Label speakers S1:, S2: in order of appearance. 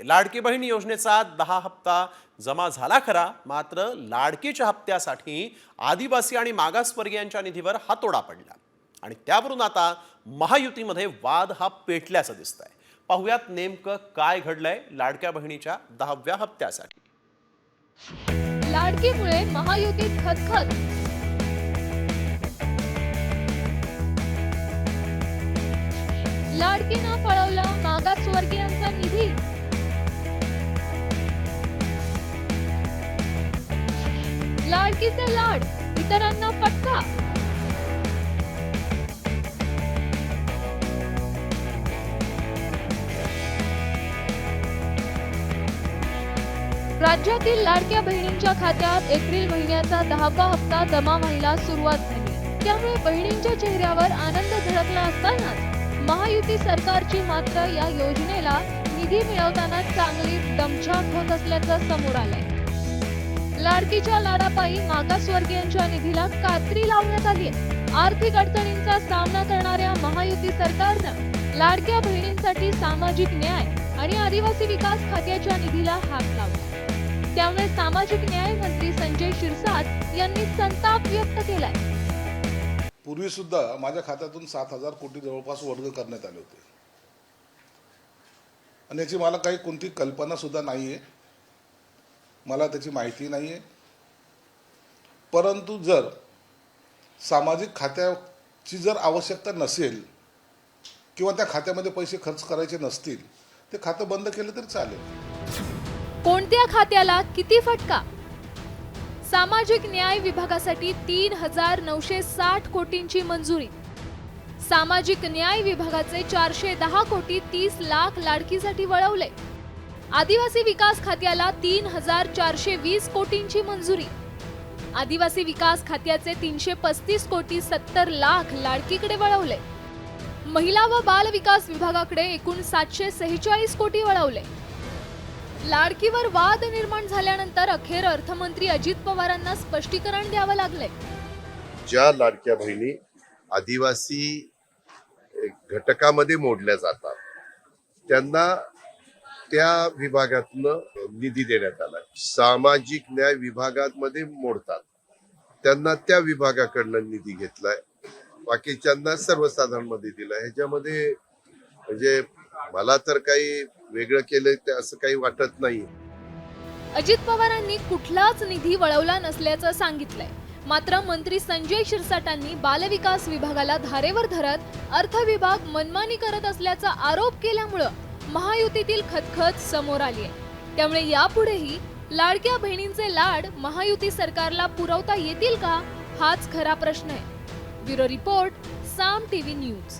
S1: आहे लाडकी बहीण योजनेचा दहा हप्ता जमा झाला खरा मात्र लाडकीच्या हप्त्यासाठी आदिवासी आणि मागासवर्गीयांच्या निधीवर हातोडा पडला. आणि त्यावरून आता महायुतीमध्ये वाद हा पेटल्याचं दिसतंय. पाहुयात नेमकं काय घडलंय लाडक्या बहिणीच्या दहाव्या हप्त्यासाठी.
S2: लाडकीमुळे महायुतीत खतखत लाडकीनं पळवला मागासवर्गीयांचा लाडकीचे लाड इतरांना फटका राज्यातील लाडक्या बहिणींच्या खात्यात एप्रिल महिन्याचा दहावा हप्ता जमा व्हायला सुरुवात झाली. त्यामुळे बहिणींच्या चेहऱ्यावर आनंद झळकला असतानाच महायुती सरकारची मात्र या योजनेला निधी मिळवताना चांगली दमछाक होत असल्याचं समोर आलंय. लाडकीच्या लाडापायी मागासवर्गीयांच्या निधीला कात्री लावण्यात आली आर्थिक अडचणींचा सामना करणाऱ्या महायुती सरकारनं लाडक्या बहिणींसाठी सामाजिक न्याय आणि आदिवासी विकास खात्याच्या निधीला हात लावला. त्यामुळे सामाजिक न्याय मंत्री संजय शिरसाट यांनी संताप व्यक्त केलाय.
S3: पूर्वी सुद्धा माझ्या खात्यातून सात हजार कोटी जवळपास वर्ग करण्यात आले होते. आणि याची मला काही कोणती कल्पना सुद्धा नाहीये. मला त्याची माहिती नाही आहे परंतु जर सामाजिक खात्याची जर आवश्यकता नसेल किंवा त्या खात्यामध्ये पैसे खर्च करायचे नसतील ते खातं बंद केलं तरी चालेल.
S2: कोणत्या खात्याला किती फटका? सामाजिक न्याय विभागासाठी तीन हजार नऊशे साठ कोटींची मंजुरी. सामाजिक न्याय विभागाचे चारशे दहा कोटी तीस लाख लाडकीसाठी वळवले. आदिवासी विकास खात्याला तीन हजार चारशे वीस कोटींची मंजुरी. आदिवासी विकास खात्याचे तीनशे पस्तीस कोटी सत्तर लाख लाडकीकडे वळवले. महिला व बाल विकास विभागाकडे एकूण सातशे सेहेचाळीस कोटी वळवले. लाडकीवर वाद निर्माण झाल्यानंतर अखेर अर्थमंत्री अजित पवारांना स्पष्टीकरण द्यावं लागलंय
S4: ज्या लाडक्या बहिणी आदिवासी घटकामध्ये मोडल्या जातात त्यांना त्या विभागातून निधी देण्यात आला. सामाजिक न्याय विभागामध्ये मोडतात. त्यांना त्या विभागाकडनं निधी घेतलाय. बाकीच्यांना सर्वसाधारणमध्ये दिला ह्याच्यामध्ये म्हणजे मला तर काही वेगळं केलं ते असं काही वाटत नाही
S2: अजित पवारांनी कुठलाच निधी वळवला नसल्याचं सांगितलंय. मात्र मंत्री संजय शिरसाटांनी बालविकास विभागाला धारेवर धरत अर्थ विभाग मनमानी करत असल्याचा आरोप केल्यामुळं महायुतीतील खतखत समोर आली आहे त्यामुळे यापुढेही लाडक्या बहिणींचे लाड महायुती सरकारला पुरवता येतील का? हाच खरा प्रश्न आहे. Bureau report Saam TV news.